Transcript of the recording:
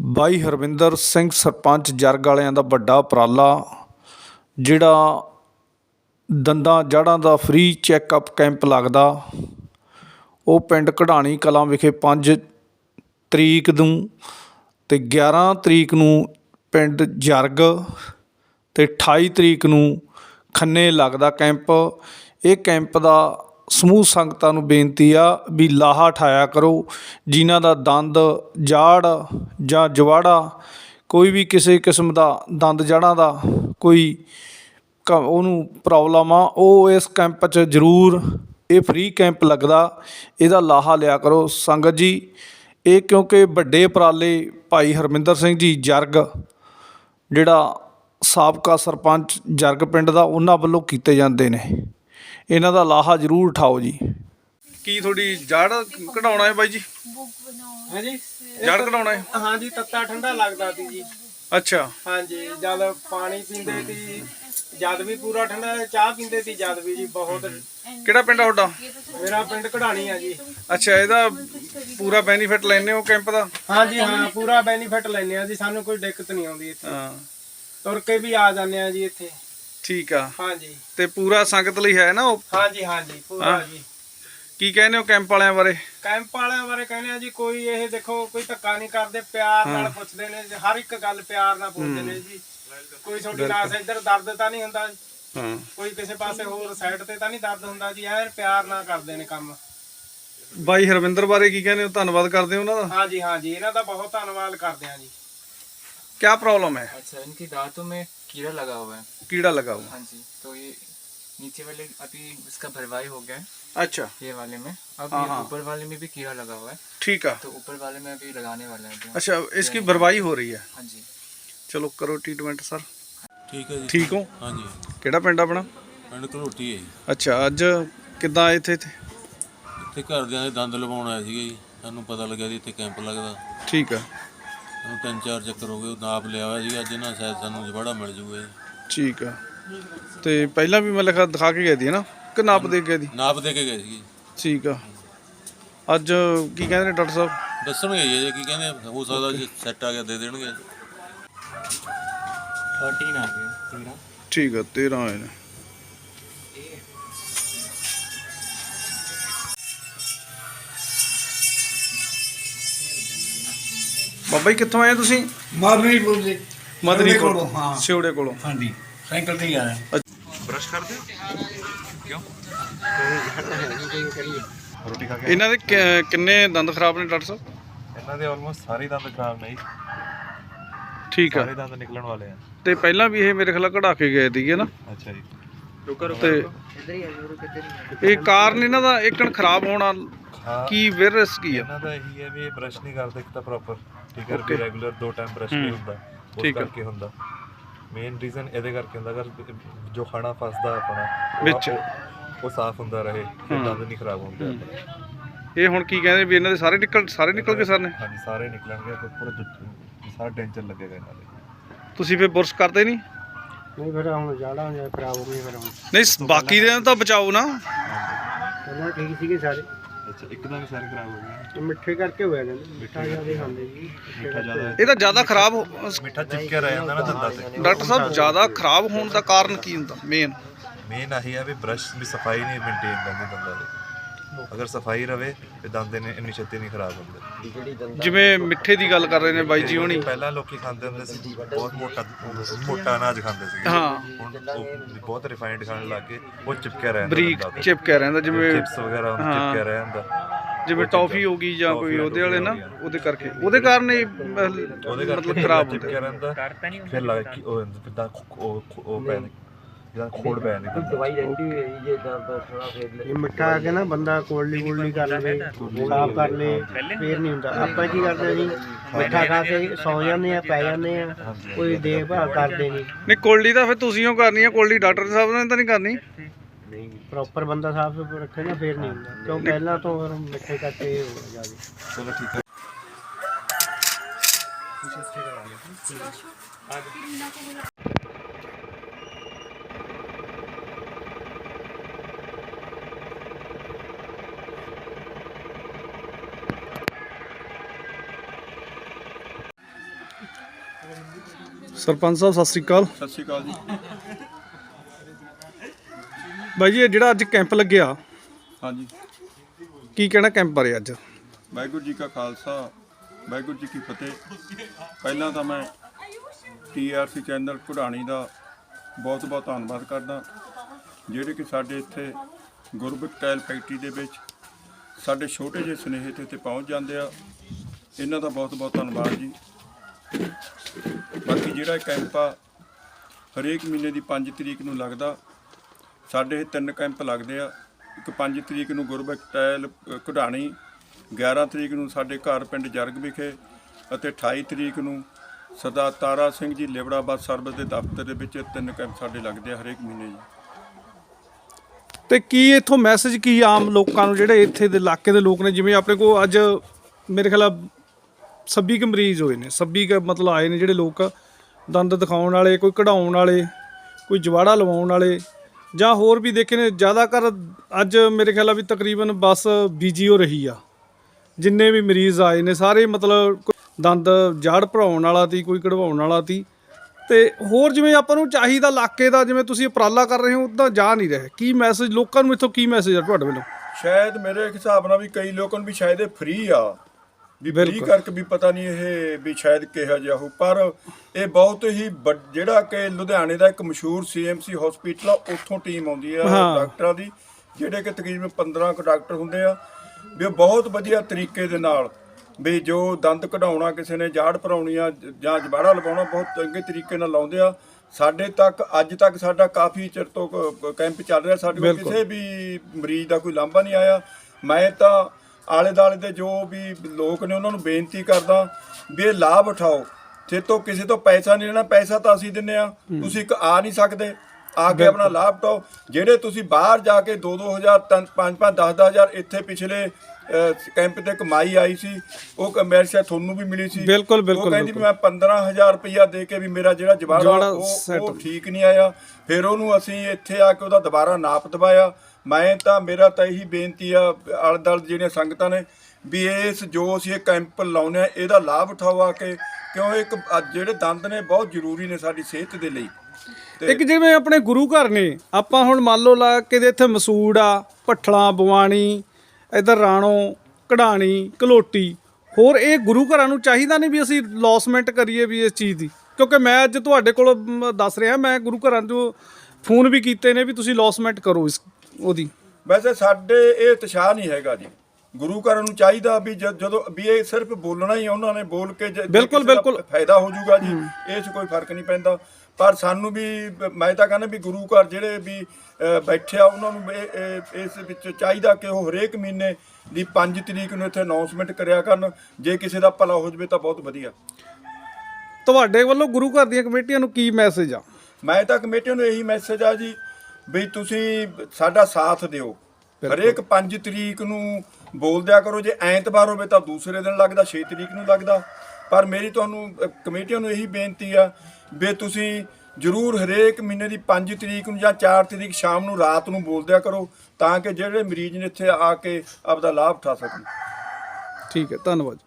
ਬਾਈ ਹਰਵਿੰਦਰ ਸਿੰਘ ਸਰਪੰਚ ਜਰਗ ਵਾਲਿਆਂ ਦਾ ਵੱਡਾ ਉਪਰਾਲਾ, ਜਿਹੜਾ ਦੰਦਾਂ ਜੜ੍ਹਾਂ ਦਾ ਫ੍ਰੀ ਚੈੱਕਅਪ ਕੈਂਪ ਲੱਗਦਾ। ਉਹ ਪਿੰਡ ਕਢਾਣੀ ਕਲਾਂ ਵਿਖੇ 5 ਤਰੀਕ ਨੂੰ ਅਤੇ 11 ਤਰੀਕ ਨੂੰ ਪਿੰਡ ਜਰਗ ਅਤੇ 28 ਤਰੀਕ ਨੂੰ ਖੰਨੇ ਲੱਗਦਾ ਕੈਂਪ ਇਹ ਕੈਂਪ ਦਾ ਸਮੂਹ ਸੰਗਤਾਂ ਨੂੰ ਬੇਨਤੀ ਆ ਵੀ ਲਾਹਾ ਉਠਾਇਆ ਕਰੋ, ਜਿਨ੍ਹਾਂ ਦਾ ਦੰਦ ਜਾੜ ਜਾਂ ਜਵਾੜਾ, ਕੋਈ ਵੀ ਕਿਸੇ ਕਿਸਮ ਦਾ ਦੰਦ ਜੜ੍ਹਾਂ ਦਾ ਕੋਈ ਕ, ਉਹਨੂੰ ਪ੍ਰੋਬਲਮ ਆ, ਉਹ ਇਸ ਕੈਂਪ 'ਚ ਜ਼ਰੂਰ, ਇਹ ਫ੍ਰੀ ਕੈਂਪ ਲੱਗਦਾ, ਇਹਦਾ ਲਾਹਾ ਲਿਆ ਕਰੋ। ਸੰਗਤ ਜੀ, ਇਹ ਕਿਉਂਕਿ ਵੱਡੇ ਉਪਰਾਲੇ ਭਾਈ ਹਰਮਿੰਦਰ ਸਿੰਘ ਜੀ ਜਰਗ, ਜਿਹੜਾ ਸਾਬਕਾ ਸਰਪੰਚ ਜਰਗ ਪਿੰਡ ਦਾ, ਉਹਨਾਂ ਵੱਲੋਂ ਕੀਤੇ ਜਾਂਦੇ ਨੇ। ਇਹਨਾਂ ਦਾ ਲਾਹਾ ਜ਼ਰੂਰ ਉਠਾਓ ਜੀ। ਕੀ ਤੁਹਾਡੀ ਜੜ ਕਢਾਉਣਾ ਹੈ ਬਾਈ ਜੀ? ਹਾਂਜੀ। ਜੜ ਕਢਾਉਣਾ ਹੈ? ਹਾਂਜੀ ਤੱਤਾ ਠੰਡਾ ਲੱਗਦਾ ਸੀ ਜੀ। ਅੱਛਾ। ਹਾਂਜੀ ਜਦ ਪਾਣੀ ਪੀਂਦੇ ਸੀ ਜਦ ਵੀ ਪੂਰਾ ਠੰਡਾ ਚਾਹ ਪੀਂਦੇ ਸੀ ਜਦ ਵੀ ਜੀ ਬਹੁਤ। ਕਿਹੜਾ ਪਿੰਡ ਆ ਤੁਹਾਡਾ? ਮੇਰਾ ਪਿੰਡ ਕਢਾਣੀ ਆ ਜੀ। ਅੱਛਾ ਇਹਦਾ ਪੂਰਾ ਬੈਨੀਫਿਟ ਲੈਣੇ ਹੋ ਕੈਂਪ ਦਾ? ਹਾਂਜੀ ਹਾਂ ਪੂਰਾ ਬੈਨੀਫਿਟ ਲੈਨੇ ਆ ਜੀ ਸਾਨੂੰ ਕੋਈ ਦਿੱਕਤ ਨਹੀਂ ਆਉਂਦੀ ਇੱਥੇ। ਹਾਂ। ਤੁਰ ਕੇ ਵੀ ਆ ਜਾਂਦੇ ਆ ਜੀ ਇੱਥੇ। ਠੀਕ ਆ ਹਾਂਜੀ ਤੇ ਪੂਰਾ ਸੰਗਤ ਲਈ ਹੈ ਨਾ ਉਹ ਹਾਂਜੀ ਹਾਂਜੀ ਪੂਰਾ ਹਾਂ। ਜੀ ਕੀ ਕਹਿੰਦੇ ਹੋ ਕੈਂਪ ਵਾਲਿਆਂ ਬਾਰੇ ਕੈਂਪ ਵਾਲਿਆਂ ਬਾਰੇ ਕਹਿੰਦੇ ਆ ਜੀ ਕੋਈ ਇਹ ਦੇਖੋ ਕੋਈ ਧੱਕਾ ਨਹੀਂ ਕਰਦੇ ਪਿਆਰ ਨਾਲ ਪੁੱਛਦੇ ਨੇ ਜੀ, ਹਰ ਇੱਕ ਗੱਲ ਪਿਆਰ ਨਾਲ ਪੁੱਛਦੇ ਨੇ ਜੀ ਕੋਈ ਤੁਹਾਡੀ ਨਾਸ ਇੱਧਰ ਦਰਦ ਤਾਂ ਨਹੀਂ ਹੁੰਦਾ ਹਾਂ ਕੋਈ ਕਿਸੇ ਪਾਸੇ ਹੋਰ ਸਾਈਡ ਤੇ ਤਾਂ ਨਹੀਂ ਦਰਦ ਹੁੰਦਾ ਜੀ ਐਨ ਪਿਆਰ ਨਾਲ ਕਰਦੇ ਨੇ ਕੰਮ ਬਾਈ ਹਰਵਿੰਦਰ ਬਾਰੇ ਕੀ ਕਹਿੰਦੇ ਹੋ ਧੰਨਵਾਦ ਕਰਦੇ ਹੋ ਉਹਨਾਂ ਦਾ ਹਾਂਜੀ ਹਾਂਜੀ ਇਹਨਾਂ ਦਾ ਬਹੁਤ ਧੰਨਵਾਦ ਕਰਦੇ ਆ ਜੀ ਕੀ ਪ੍ਰੋਬਲਮ ਹੈ अच्छा इनकी दांतों में कीड़ा लगा हुआ है ਕੀੜਾ लगा हुआ हाँ जी तो ये नीचे वाले अभी इसका भरवाई हो गया है अच्छा ये वाले में अब हाँ, ये हाँ। ऊपर वाले में भी कीड़ा लगा हुआ है ठीक है तो ऊपर वाले में अभी लगाने वाला है जो अच्छा इसकी भरवाई हो रही है हाँ जी ਚਲੋ ਕਰੋ ਟ੍ਰੀਟਮੈਂਟ ਸਰ ਠੀਕ ਹੈ ਜੀ ਠੀਕ ਹੋ ਹਾਂਜੀ ਕਿਹੜਾ ਪਿੰਡ ਆਪਣਾ ਪਿੰਡ ਘਲੋਟੀ ਹੈ ਜੀ ਅੱਛਾ ਅੱਜ ਕਿੱਦਾਂ ਆਏ ਇੱਥੇ ਇੱਥੇ ਇੱਥੇ ਘਰਦਿਆਂ ਦੇ ਦੰਦ ਲਵਾਉਣ ਆਏ ਸੀਗੇ ਜੀ ਸਾਨੂੰ ਪਤਾ ਲੱਗਿਆ ਵੀ ਇੱਥੇ ਕੈਂਪ ਲੱਗਦਾ ਠੀਕ ਆ ਉਹਨੂੰ ਤਿੰਨ ਚਾਰ ਚੱਕਰ ਹੋ ਗਏ ਉਹ ਨਾਪ ਲਿਆ ਹੋਇਆ ਜੀ ਅੱਜ ਇਹਨਾਂ ਸ਼ਾਇਦ ਸਾਨੂੰ ਜਵਾੜਾ ਮਿਲ ਜੂਗਾ ਠੀਕ ਆ। ਤੇ ਪਹਿਲਾਂ ਵੀ ਮੈਂ ਲਿਖਾ ਦਿਖਾ ਕੇ ਗਏ ਦੀ ਨਾ? ਕਿ ਨਾਪ ਦੇ ਕੇ ਦੀ ਨਾਪ ਦੇ ਕੇ ਗਏ ਸੀ ਠੀਕ ਆ। ਅੱਜ ਕੀ ਕਹਿੰਦੇ ਨੇ ਡਾਕਟਰ ਸਾਹਿਬ? ਦੱਸਣਗੇ ਜੀ ਕੀ ਕਹਿੰਦੇ ਹੋ ਸਕਦਾ ਜੀ ਸੈੱਟ ਆ ਗਿਆ ਦੇ ਦੇਣਗੇ। 13 ਆ ਗਿਆ ਠੀਕ ਆ 13 ਆਏ ਨੇ। ਬਾਬਾ ਜੀ ਕਿੱਥੋਂ ਆਏ ਤੁਸੀਂ? ਮਾਰਨੀਪੁਰ ਜੀ। ਮਦਨੀ ਕੋਲੋਂ, ਹਾਂ। ਸਿਉੜੇ ਕੋਲੋਂ। ਹਾਂਜੀ ਸਾਈਕਲ ਤੇ ਹੀ ਆਇਆ। ਇਹਨਾਂ ਦੇ ਕਿ- ਕਿੰਨੇ ਦੰਦ ਖਰਾਬ ਨੇ ਡਾਕਟਰ ਸਾਹਿਬ? ਇਹਨਾਂ ਦੇ ਆਲਮੋਸਟ ਸਾਰੇ ਦੰਦ ਖਰਾਬ ਨੇ ਜੀ। ਠੀਕ ਆ। ਸਾਰੇ ਦੰਦ ਨਿਕਲਣ ਵਾਲੇ ਆ। ਤੇ ਪਹਿਲਾਂ ਵੀ ਇਹ ਮੇਰੇ ਖਿਆਲ ਕਢਾ ਕੇ ਗਏ ਸੀਗੇ ਨਾ? ਅੱਛਾ ਜੀ। ਤੇ ਇਹ ਕਾਰਨ ਇਹਨਾਂ ਦਾ ਇੱਕਣ ਖਰਾਬ ਹੋਣਾ ਹਾਂ। ਕੀ ਵਿਰਸ ਕੀ ਆ? ਇਹਨਾਂ ਦਾ ਇਹੀ ਹੈ ਵੀ ਇਹ ਬ੍ਰਸ਼ ਨਹੀਂ ਕਰਦੇ ਇੱਕ ਤਾਂ ਪ੍ਰੋਪਰ ਠੀਕ ਹੈ ਵੀ. ਰੈਗੂਲਰ ਦੋ ਟਾਈਮ ਬ੍ਰਸ਼ ਨਹੀਂ ਹੂੰ। ਹੁੰਦਾ ਉਸ ਠੀਕ ਹੈ। ਕਰਕੇ ਹੁੰਦਾ ਮੇਨ ਰੀਜ਼ਨ ਇਹਦੇ ਕਰਕੇ ਹੁੰਦਾ ਅਗਰ ਜੋ ਖਾਣਾ ਫਸਦਾ ਆਪਣਾ ਉਹ ਵਿੱਚ। ਉਹ- ਉਹ ਸਾਫ਼ ਹੁੰਦਾ ਰਹੇ ਫਿਰ ਹੂੰ। ਦੰਦ ਨਹੀਂ ਖਰਾਬ ਹੁੰਦੇ ਆਪਣੇ। ਇਹ ਹੁਣ ਕੀ ਕਹਿੰਦੇ ਵੀ ਇਹਨਾਂ ਦੇ ਸਾਰੇ ਨਿਕਲ ਸਾਰੇ ਨਿਕਲ ਗਏ ਸਰ ਨੇ ਹਾਂਜੀ ਸਾਰੇ ਨਿਕਲਣਗੇ ਤੇ ਪੂਰਾ ਜੁੱਟ- ਸਾਰਾ ਟੈਂਸ਼ਨ ਲੱਗੇਗਾ ਇਹਨਾਂ ਦੇ ਤੁਸੀਂ ਫਿਰ ਬੁਰਸ਼ ਕਰਦੇ ਨਹੀਂ ਨਹੀਂ ਫਿਰ ਹੁਣ ਜਾੜਾ ਜਾਂ ਖਰਾਬ ਹੋ ਗਈ ਫਿਰ ਹੁਣ ਨਹੀਂ ਬਾਕੀ ਦੇ ਤਾਂ ਬਚਾਓ ਨਾ ਪਹਿਲਾਂ ਠੀਕ ਸੀਗੇ ਸਾਰੇ ਅੱਛਾ ਇੱਕਦਮ ਹੀ ਸਾਰੇ ਖਰਾਬ ਹੋ ਗਏ ਇਹ ਮਿੱਠੇ ਕਰਕੇ ਹੋਇਆ ਕਹਿੰਦੇ ਮਿੱਠਾ ਜ਼ਿਆਦਾ ਖਾਂਦੇ ਜੀ ਮਿੱਠਾ ਜ਼ਿਆਦਾ ਇਹ ਤਾਂ ਜ਼ਿਆਦਾ ਖਰਾਬ ਹੋ- ਮਿੱਠਾ ਚਿਪਕਿਆ ਰਹਿ ਜਾਂਦਾ ਨਾ ਦੰਦਾਂ ਤੇ। ਡਾਕਟਰ ਸਾਹਿਬ ਜ਼ਿਆਦਾ ਖਰਾਬ ਹੋਣ ਦਾ ਕਾਰਨ ਕੀ ਹੁੰਦਾ? ਮੇਨ ਮੇਨ ਆਹੀ ਹੈ ਵੀ ਬ੍ਰਸ਼ ਦੀ ਸਫ਼ਾਈ ਨਹੀਂ ਮੇਨਟੇਨ ਕਰਨੀ ਦੰਦਾਂ ਦੀ ਅਗਰ ਸਫ਼ਾਈ ਰਵੇ ਤੇ ਦੰਦ ਨੇ ਇੰਨੀ ਛੇਤੀ ਨਹੀਂ ਖਰਾਬ ਹੁੰਦੇ। ਜਿਵੇਂ ਮਿੱਠੇ ਦੀ ਗੱਲ ਕਰ ਰਹੇ ਨੇ ਬਾਈ ਜੀ ਹੋਣੀ। ਪਹਿਲਾਂ ਲੋਕੀ ਖਾਂਦੇ ਹੁੰਦੇ ਸੀ ਬਹੁਤ ਮੋਟਾ ਮੋਟਾ ਅਨਾਜ ਖਾਂਦੇ ਸੀ ਹਾਂ। ਹੁਣ ਉਹ ਬਹੁਤ ਰਿਫਾਈਨਡ ਖਾਣ ਲੱਗ ਗਏ ਉਹ ਚਿਪਕਿਆ ਰਹਿੰਦਾ ਬਰੀਕ ਚਿਪਕਿਆ ਰਹਿੰਦਾ ਜਿਵੇਂ ਚਿਪਸ ਵਗੈਰਾ ਉਹਨੂੰ ਹਾਂ। ਚਿਪਕਿਆ ਰਹਿੰਦਾ ਜਿਵੇਂ ਟੌਫੀ ਹੋ ਗਈ ਜਾਂ ਕੋਈ ਉਹਦੇ ਵਾਲੇ ਨਾ। ਉਹਦੇ ਕਰਕੇ। ਉਹਦੇ ਕਾਰਨ ਹੀ ਉਹਦੇ ਕਰਕੇ ਖਰਾਬ ਚਿਪਕਿਆ ਹੁੰਦਾ। ਰਹਿੰਦਾ ਫਿਰ ਲੱਗ ਕਿ ਉਹ ਉਹ ਉਹ ਪੈ ਜਿੱਦਾਂ ਖੋੜ ਪੈ ਨਹੀਂ ਦਵਾਈ ਇਹ ਮਿੱਠਾ ਆ ਕੇ ਨਾ ਬੰਦਾ ਕੋਲਡੀ ਕੋਲਡੀ ਕਰ ਲਵੇ ਸਾਫ਼ ਕਰ ਲੇ ਫੇਰ ਨਹੀਂ ਹੁੰਦਾ। ਆਪਾਂ ਕੀ ਕਰਦੇ ਜੀ ਮਿੱਠਾ ਖਾ ਕੇ ਸੌ ਜਾਂਦੇ ਆ ਪੈ ਜਾਂਦੇ ਆ ਕੋਈ ਦੇਖਭਾਲ ਕਰਦੇ ਨਹੀਂ। ਨਹੀਂ ਕੋਲਡੀ ਤਾਂ ਫਿਰ ਤੁਸੀਂ ਉਹ ਕਰਨੀ ਆ? ਕੋਲਡੀ ਡਾਕਟਰ ਸਾਹਿਬ ਨੇ ਤਾਂ ਨਹੀਂ ਕਰਨੀ? ਪ੍ਰੋਪਰ ਬੰਦਾ ਸਾਫ਼ ਸੁਥਰਾ ਰੱਖੇ ਨਾ ਫੇਰ ਨਹੀਂ ਹੁੰਦਾ। ਕਿਉਂ ਪਹਿਲਾਂ ਤੋਂ ਫਿਰ ਮਿੱਠੇ ਕਰਕੇ ਇਹ ਹੋ ਜਾਵੇ ਚਲੋ ਠੀਕ ਹੈ ਸਰਪੰਚ ਸਾਹਿਬ ਸਤਿ ਸ੍ਰੀ ਅਕਾਲ। ਸਤਿ ਸ਼੍ਰੀ ਅਕਾਲ ਜੀ। ਬਾਈ ਜੀ ਇਹ ਜਿਹੜਾ ਅੱਜ ਕੈਂਪ ਲੱਗਿਆ ਹਾਂਜੀ। ਕੀ ਕਹਿਣਾ ਕੈਂਪ ਬਾਰੇ ਅੱਜ? ਵਾਹਿਗੁਰੂ ਜੀ ਕਾ ਖਾਲਸਾ ਵਾਹਿਗੁਰੂ ਜੀ ਕੀ ਫਤਿਹ। ਪਹਿਲਾਂ ਤਾਂ ਮੈਂ ਟੀਆਰਸੀ ਚੈਨਲ ਘੁੜਾਣੀ ਦਾ ਬਹੁਤ ਬਹੁਤ ਧੰਨਵਾਦ ਕਰਦਾ। ਜਿਹੜੇ ਕਿ ਸਾਡੇ ਇੱਥੇ ਗੁਰਬਖਸ਼ ਟਾਇਲ ਫੈਕਟਰੀ ਦੇ ਵਿੱਚ ਸਾਡੇ ਛੋਟੇ ਜਿਹੇ ਸੁਨੇਹੇ ਤੇ ਇੱਥੇ ਪਹੁੰਚ ਜਾਂਦੇ ਆ। ਇਹਨਾਂ ਦਾ ਬਹੁਤ ਬਹੁਤ ਧੰਨਵਾਦ ਜੀ। ਜਿਹੜਾ ਕੈਂਪ ਆ ਹਰੇਕ ਮਹੀਨੇ ਦੀ 5 ਤਰੀਕ ਨੂੰ ਲੱਗਦਾ। ਸਾਡੇ ਇਹ ਤਿੰਨ ਕੈਂਪ ਲੱਗਦੇ ਆ। ਇੱਕ 5 ਤਰੀਕ ਨੂੰ ਗੁਰਬਖਸ਼ ਟਾਇਲ ਅ, 11 ਤਰੀਕ ਨੂੰ ਸਾਡੇ ਘਰ ਪਿੰਡ ਜਰਗ ਵਿਖੇ ਅਤੇ 28 ਤਰੀਕ ਨੂੰ ਸਰਦਾਰ ਤਾਰਾ ਸਿੰਘ ਜੀ ਲਿਬੜਾਬਾਦ ਸਰਵਿਸ ਦੇ ਦਫ਼ਤਰ ਦੇ ਵਿੱਚ ਤਿੰਨ ਕੈਂਪ ਸਾਡੇ ਲੱਗਦੇ ਆ ਹਰੇਕ ਮਹੀਨੇ ਜੀ। ਤੇ ਕੀ ਇਥੋਂ ਮੈਸੇਜ ਕੀ ਆਮ ਲੋਕਾਂ ਨੂੰ ਜਿਹੜੇ ਇੱਥੇ ਦੇ ਇਲਾਕੇ ਦੇ ਲੋਕ ਨੇ ਜਿਵੇਂ ਆਪਣੇ ਕੋਲ ਅੱਜ ਮੇਰੇ ਖਿਆਲ 26 ਕੁ ਮਰੀਜ਼ ਹੋਏ ਨੇ 26 ਕ ਮਤਲਬ ਆਏ ਨੇ ਜਿਹੜੇ ਲੋਕ। ਦੰਦ ਦਿਖਾਉਣ ਵਾਲੇ, ਕੋਈ ਕਢਾਉਣ ਵਾਲੇ, ਕੋਈ ਜਵਾੜਾ ਲਵਾਉਣ ਵਾਲੇ, ਜਾਂ ਹੋਰ ਵੀ ਦੇਖੇ ਨੇ, ਜ਼ਿਆਦਾਤਰ ਅੱਜ ਮੇਰੇ ਖਿਆਲ ਆ ਵੀ ਤਕਰੀਬਨ ਬੱਸ ਬੀਜੀ ਹੋ ਰਹੀ ਆ। ਜਿੰਨੇ ਵੀ ਮਰੀਜ਼ ਆਏ ਨੇ, ਸਾਰੇ ਮਤਲਬ ਦੰਦ ਜਾੜ ਭਰਾਉਣ ਵਾਲਾ ਤੀ ਕੋਈ ਕਢਵਾਉਣ ਵਾਲਾ ਤੀ ਤੇ ਹੋਰ ਜਿਵੇਂ ਆਪਾਂ ਨੂੰ ਚਾਹੀਦਾ ਇਲਾਕੇ ਦਾ, ਜਿਵੇਂ ਤੁਸੀਂ ਉਪਰਾਲਾ ਕਰ ਰਹੇ ਹੋ, ਉਦਾਂ ਜਾ ਨਹੀਂ ਰਿਹਾ। ਕੀ ਮੈਸੇਜ ਲੋਕਾਂ ਨੂੰ ਇੱਥੋਂ ਕੀ ਮੈਸੇਜ ਆ ਤੁਹਾਡੇ ਵੱਲੋਂ? ਸ਼ਾਇਦ ਮੇਰੇ ਹਿਸਾਬ ਨਾਲ ਵੀ ਕਈ ਲੋਕਾਂ ਨੂੰ ਵੀ ਸ਼ਾਇਦ ਇਹ ਫ੍ਰੀ ਆ। ਵੀ ਬਿਲਕੁਲ। ਕਰਕੇ ਵੀ ਪਤਾ ਨਹੀਂ ਇਹ ਵੀ ਸ਼ਾਇਦ ਕਿਹਾ ਜਿਹਾ ਹੋ ਪਰ ਇਹ ਬਹੁਤ ਹੀ ਵੱਡ- ਜਿਹੜਾ ਕਿ ਲੁਧਿਆਣੇ ਦਾ ਇੱਕ ਮਸ਼ਹੂਰ ਸੀਐਮਸੀ ਹਸਪੀਟਲ ਆ ਉੱਥੋਂ ਟੀਮ ਆਉਂਦੀ ਆ ਹਾਂ। ਡਾਕਟਰਾਂ ਦੀ ਜਿਹੜੇ ਕਿ ਤਕਰੀਬਨ 15 ਕੁ ਡਾਕਟਰ ਹੁੰਦੇ ਆ ਵੀ ਉਹ ਬਹੁਤ ਵਧੀਆ ਤਰੀਕੇ ਦੇ ਨਾਲ ਵੀ ਜੋ ਦੰਦ ਕਢਾਉਣਾ ਕਿਸੇ ਨੇ ਜਾੜ ਭਰਾਉਣੀ ਆ ਜ- ਜਾਂ ਜਬਾੜਾ ਲਵਾਉਣਾ ਬਹੁਤ ਚੰਗੇ ਤਰੀਕੇ ਨਾਲ ਲਾਉਂਦੇ ਆ ਸਾਡੇ ਤੱਕ ਅੱਜ ਤੱਕ ਸਾਡਾ ਕਾਫੀ ਚਿਰ ਤੋਂ ਕ- ਕੈਂਪ ਚੱਲ ਰਿਹਾ ਸਾਡੇ ਕੋਲ ਬਿਲਕੁਲ। ਕਿਸੇ ਵੀ ਮਰੀਜ਼ ਦਾ ਕੋਈ ਲਾਂਭਾ ਨਹੀਂ ਆਇਆ ਮੈਂ ਤਾਂ ਆਲੇ ਦਾਲੇ ਦੇ ਜੋ ਵੀ ਲੋਕ ਨੇ ਉਹਨਾਂ ਨੂੰ ਬੇਨਤੀ ਕਰਦਾ ਵੀ ਇਹ ਲਾਭ ਉਠਾਓ। ਤੇ ਤੋਂ ਕਿਸੇ ਤੋਂ ਪੈਸਾ ਨਹੀਂ ਲੈਣਾ ਪੈਸਾ ਤਾਂ ਅਸੀਂ ਦਿੰਨੇ ਆ। ਤੁਸੀਂ ਇੱਕ ਆ ਨਹੀਂ ਸਕਦੇ। ਆ ਕੇ ਆਪਣਾ ਲਾਭ ਉਠਾਓ। ਜਿਹੜੇ ਤੁਸੀਂ ਬਾਹਰ ਜਾ ਕੇ 2-2000 5 5 10-10000 ਇੱਥੇ ਪਿਛਲੇ ਕੈਂਪ ਤੇ ਕਮਾਈ ਆਈ ਸੀ ਉਹ ਕ- ਮੇਰੇ ਸ਼ਾਇਦ ਤੁਹਾਨੂੰ ਵੀ ਮਿਲੀ ਸੀ। ਬਿਲਕੁਲ, ਉਹ ਬਿਲਕੁਲ, ਕਹਿੰਦੀ ਵੀ ਮੈਂ 15000 ਰੁਪਇਆ ਦੇ ਕੇ ਵੀ ਮੇਰਾ ਜਿਹੜਾ ਉਹ set ਉਹ ਠੀਕ ਨਹੀਂ ਆਇਆ। ਫਿਰ ਉਹਨੂੰ ਅਸੀਂ ਇੱਥੇ ਆ ਕੇ ਉਹਦਾ ਦੁਬਾਰਾ ਨਾਪ ਦਵਾਇਆ ਮੈਂ ਤਾਂ, ਮੇਰਾ ਤਾਂ ਇਹੀ ਬੇਨਤੀ ਆ ਆਲੇ ਦੁਆਲੇ ਜਿਹੜੀਆਂ ਸੰਗਤਾਂ ਨੇ, ਵੀ ਇਸ ਜੋ ਅਸੀਂ ਇਹ ਕੈਂਪ ਲਾਉਨੇ ਆ ਇਹਦਾ ਲਾਭ ਉਠਾਓ ਆ ਕੇ, ਕਿਉਂ ਇੱਕ ਅੱਜ ਜਿਹੜੇ ਦੰਦ ਨੇ, ਬਹੁਤ ਜ਼ਰੂਰੀ ਨੇ ਸਾਡੀ ਸਿਹਤ ਦੇ ਲਈ। ਇੱਕ ਜਿਵੇਂ ਆਪਣੇ ਗੁਰੂ ਘਰ ਨੇ, ਆਪਾਂ ਹੁਣ ਮੰਨ ਲਓ ਲਾ ਕੇ ਦੇ ਇੱਥੇ ਮਸੂੜ ਆ, ਭੱਠਲਾਂ, ਬਵਾਣੀ, ਇਧਰ ਰਾਣੋ, ਕਢਾਣੀ, ਕਲੋਟੀ, ਹੋਰ ਇਹ ਗੁਰੂ ਘਰਾਂ ਨੂੰ ਚਾਹੀਦਾ ਨਹੀਂ ਵੀ ਅਸੀਂ ਲੌਸਮੈਂਟ ਕਰੀਏ ਵੀ ਇਸ ਚੀਜ਼ ਦੀ। ਕਿਉਂਕਿ ਮੈਂ ਅੱਜ ਤੁਹਾਡੇ ਕੋਲ ਦੱਸ ਰਿਹਾ, ਮੈਂ ਗੁਰੂ ਘਰਾਂ ਤੋਂ ਫੋਨ ਵੀ ਕੀਤੇ ਨੇ ਵੀ ਤੁਸੀਂ ਲੌਸਮੈਂਟ ਕਰੋ ਇਸ ਉਹਦੀ। ਵੈਸੇ ਸਾਡੇ ਇਹ ਤਸ਼ਾਹ ਨਹੀਂ ਹੈਗਾ ਜੀ। ਗੁਰੂ ਘਰਾਂ ਨੂੰ ਚਾਹੀਦਾ ਵੀ ਜਦ- ਜਦੋਂ ਵੀ ਇਹ ਸਿਰਫ ਬੋਲਣਾ ਹੀ ਆ, ਉਹਨਾਂ ਨੇ ਬੋਲ ਕੇ ਜੇ- ਜੇ ਬਿਲਕੁਲ, ਕਿਸੇ ਦਾ ਬਿਲਕੁਲ। ਫਾਇਦਾ ਹੋ ਜਾਊਗਾ ਜੀ ਇਹ 'ਚ ਕੋਈ ਫ਼ਰਕ ਨਹੀਂ ਪੈਂਦਾ। ਪਰ ਸਾਨੂੰ ਵੀ ਮੈਂ ਤਾਂ ਕਹਿੰਦਾ ਵੀ ਗੁਰੂ ਘਰ ਜਿਹੜੇ ਵੀ ਅ, ਬੈਠੇ ਆ ਉਹਨਾਂ ਨੂੰ ਇਹ- ਇਹ- ਇਸ ਵਿੱਚ ਚਾਹੀਦਾ ਕਿ ਉਹ ਹਰੇਕ ਮਹੀਨੇ ਦੀ 5 ਤਰੀਕ ਨੂੰ ਇੱਥੇ ਅਨਾਉਂਸਮੈਂਟ ਕਰਿਆ ਕਰਨ। ਜੇ ਕਿਸੇ ਦਾ ਭਲਾ ਹੋ ਜਾਵੇ ਤਾਂ ਬਹੁਤ ਵਧੀਆ। ਤੁਹਾਡੇ ਵੱਲੋਂ ਗੁਰੂ ਘਰ ਦੀਆਂ ਕਮੇਟੀਆਂ ਨੂੰ ਕੀ ਮੈਸੇਜ ਆ? ਮੈਂ ਤਾਂ ਕਮੇਟੀ ਨੂੰ ਇਹੀ ਮੈਸੇਜ ਆ ਜੀ ਵੀ ਤੁਸੀਂ ਸਾਡਾ ਸਾਥ ਦਿਓ। ਹਰੇਕ 5 ਤਰੀਕ ਨੂੰ ਬੋਲ ਦਿਆ ਕਰੋ ਜੇ ਐਤਵਾਰ ਹੋਵੇ ਤਾਂ ਦੂਸਰੇ ਦਿਨ ਲੱਗਦਾ 6 ਤਰੀਕ ਨੂੰ ਲੱਗਦਾ। ਪਰ ਮੇਰੀ ਤੁਹਾਨੂੰ ਕਮੇਟੀਆਂ ਨੂੰ ਇਹੀ ਬੇਨਤੀ ਆ ਵੀ ਤੁਸੀਂ ਜਰੂਰ ਹਰੇਕ ਮਹੀਨੇ ਦੀ 5 ਤਰੀਕ ਨੂੰ ਜਾਂ 4 ਤਰੀਕ ਸ਼ਾਮ ਨੂੰ ਰਾਤ ਨੂੰ ਬੋਲ ਦਿਆ ਕਰੋ ਤਾਂ ਕਿ ਜਿਹੜੇ ਮਰੀਜ਼ ਨੇ ਇੱਥੇ ਆ ਕੇ ਆਪਦਾ ਲਾਭ ਉਠਾ ਸਕਣ। ਠੀਕ ਹੈ ਧੰਨਵਾਦ।